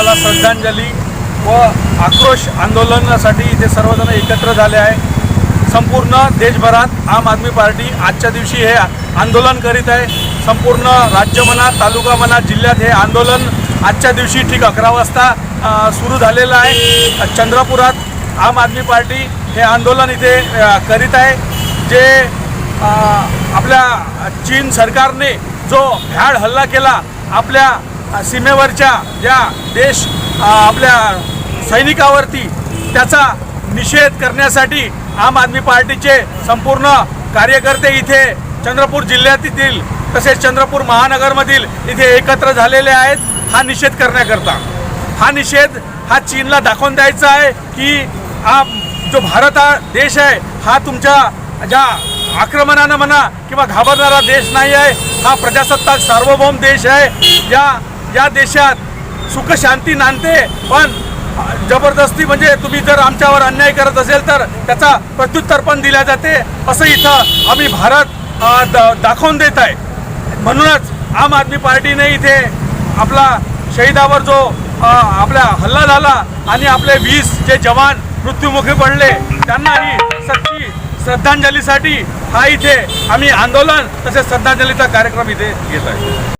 त्याला श्रद्धांजली व आक्रोश आंदोलनासाठी इथे सर्वजण एकत्र झाले आहे. संपूर्ण देशभरात आम आदमी पार्टी आजच्या दिवशी हे आंदोलन करीत आहे. संपूर्ण राज्य म्हणा तालुका म्हणा जिल्ह्यात हे आंदोलन आजच्या दिवशी ठीक अकरा वाजता सुरू झालेलं आहे. चंद्रपुरात आम आदमी पार्टी हे आंदोलन इथे करीत आहे. जे आपल्या चीन सरकारने जो भ्याड हल्ला केला आपल्या सीमेवरच्या ज्या देश आपल्या सैनिकावरती त्याचा निषेध करण्यासाठी आम आदमी पार्टीचे संपूर्ण कार्यकर्ते इथे चंद्रपूर जिल्ह्यातील तसेच चंद्रपूर महानगरमधील इथे एकत्र झालेले आहेत. हा निषेध करण्याकरता. हा निषेध हा चीनला दाखवून द्यायचा आहे की हा जो भारत हा देश आहे हा तुमच्या ज्या आक्रमणानं म्हणा किंवा घाबरणारा देश नाही आहे हा प्रजासत्ताक सार्वभौम देश आहे. या या देशात सुख शांती नांदते पण जबरदस्ती म्हणजे तुम्ही जर आमच्यावर अन्याय करत असेल तर त्याचा प्रत्युत्तर पण दिल्या जाते असं इथं आम्ही भारत दाखवून देत आहे. म्हणूनच आम आदमी पार्टीने इथे आपला शहीदावर जो आपला हल्ला झाला आणि आपले वीस जे जवान मृत्युमुखी पडले त्यांनाही सच्ची श्रद्धांजलीसाठी हा इथे आम्ही आंदोलन तसेच श्रद्धांजलीचा कार्यक्रम इथे घेत आहे.